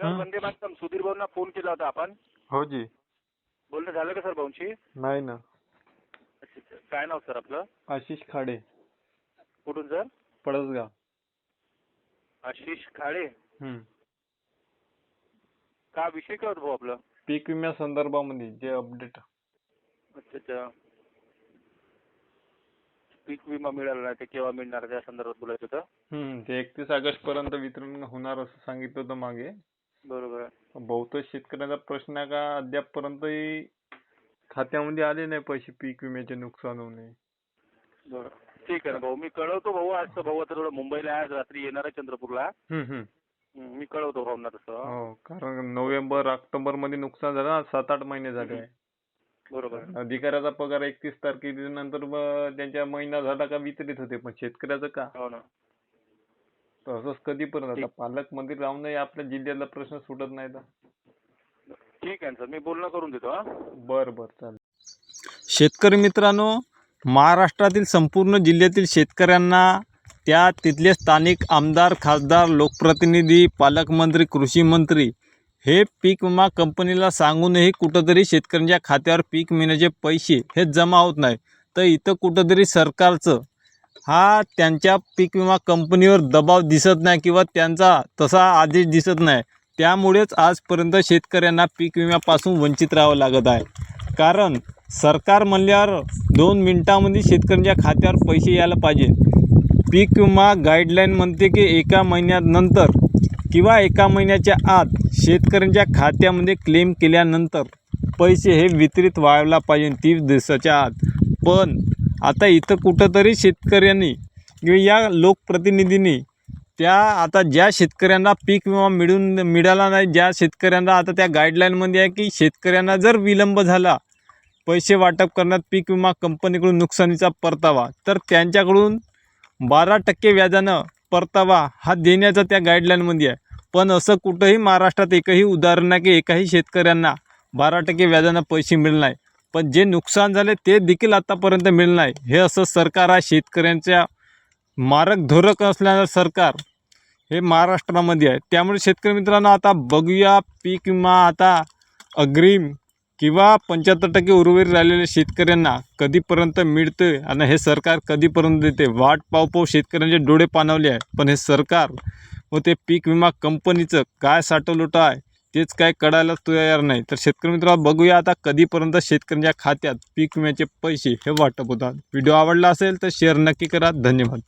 Sir. Vande Mataram. Sudhir भाऊंना phone केला होता आपण. हो जी. बोलणं झालं का सर भाऊंशी? नाही ना. अच्छा. काय नाव सर आपलं? आशिष खाडे. कुठून सर? पळसगाव. आशिष खाडे. हम्म. का विषय काय होता भाऊ आपलं? पीक विम्या संदर्भामध्ये जे अपडेट अच्छा अच्छा. पीक विमा मिळाला नाही ते केव्हा मिळणार त्या संदर्भात बोलायचं होतं? हम्म, ते एकतीस ऑगस्ट पर्यंत वितरण होणार असं सांगितलं होतं मागे. बरोबर आहे. बहुतेक शेतकऱ्याचा प्रश्न आहे का अद्यापपर्यंतही खात्यामध्ये आले नाही पैसे पीक विम्याचे नुकसान होणे? बरं ठीक आहे ना भाऊ. मी कळवतो भाऊ. आज तर भाऊ आता थोडं मुंबईला आहे आज रात्री येणार आहे चंद्रपूरला. हम्म, हम्म. हं, मी कळवतो भाऊंना तसं. हो कारण नोव्हेंबर ऑक्टोबरमध्ये नुकसान झालं ना. सात आठ महिने झाले. आहे बरोबर. आहे अधिकाऱ्याचा पगार एकतीस तारखेनंतर मग त्यांच्या महिना झाला का वितरित होते. पण शेतकऱ्याचं का? हो ना. असंच कधीपर्यंत आता ठीक. पालकमंत्री राहूनही आपल्या जिल्ह्यातला प्रश्न सुटत नाही तर. ठीक आहे सर मी बोलणं करून देतो हा. बर बर चालेल. शेतकरी मित्रांनो महाराष्ट्रातील संपूर्ण जिल्ह्यातील शेतकऱ्यांना त्या तिथले स्थानिक आमदार खासदार लोकप्रतिनिधी पालकमंत्री कृषी मंत्री हे पीक विमा कंपनीला सांगूनही कुठंतरी शेतकऱ्यांच्या खात्यावर पीक विम्याचे पैसे हे जमा होत नाही. तर इथं कुठंतरी सरकारचं हा त्यांच्या पीक विमा कंपनीवर दबाव दिसत नाही किंवा त्यांचा तसा आदेश दिसत नाही. त्यामुळेच आजपर्यंत शेतकऱ्यांना पीक विम्यापासून वंचित राहावं लागत आहे. कारण सरकार म्हणल्यावर दोन मिनटामध्ये शेतकऱ्यांच्या खात्यावर पैसे यायला पाहिजे. पीक विमा गाईडलाईन म्हणते की एका महिन्यानंतर किंवा एका महिन्याच्या आत शेतकऱ्यांच्या खात्यामध्ये क्लेम केल्यानंतर पैसे हे वितरित व्हायला पाहिजे तीस दिवसाच्या आत. पण आता इथं कुठंतरी शेतकऱ्यांनी किंवा या लोकप्रतिनिधींनी त्या आता ज्या शेतकऱ्यांना पीक विमा मिळून मिळाला नाही ज्या शेतकऱ्यांना आता त्या गाईडलाईनमध्ये आहे की शेतकऱ्यांना जर विलंब झाला पैसे वाटप करण्यात पीक विमा कंपनीकडून नुकसानीचा परतावा तर त्यांच्याकडून बारा टक्के व्याजानं परतावा हा देण्याचा त्या गाईडलाईनमध्ये आहे. पण असं कुठंही महाराष्ट्रात एकही उदाहरण नाही की एकाही शेतकऱ्यांना बारा टक्के व्याजानं पैसे मिळणार नाही. पण जे नुकसान झाले ते देखील आत्तापर्यंत मिळलं नाही. हे असं सरकार आहे शेतकऱ्यांच्या मारक धोरक असल्यानं सरकार हे महाराष्ट्रामध्ये आहे. त्यामुळे शेतकरी मित्रांनो आता बघूया पीक विमा आता अग्रिम किंवा पंच्याहत्तर टक्के उर्वरित राहिलेल्या शेतकऱ्यांना कधीपर्यंत मिळते आणि हे सरकार कधीपर्यंत देते? वाट पावपाव शेतकऱ्यांचे डोळे पाणवले आहे पण हे सरकार व ते पीक विमा कंपनीचं काय साठवलोटं आहे? तेच काय कळायला तयार नाही. तर शेतकरी मित्र बघूया आता कधीपर्यंत शेतकऱ्यांच्या खात्यात पीक विम्याचे पैसे हे वाटप होतात. व्हिडिओ आवडला असेल तर शेअर नक्की करा. धन्यवाद.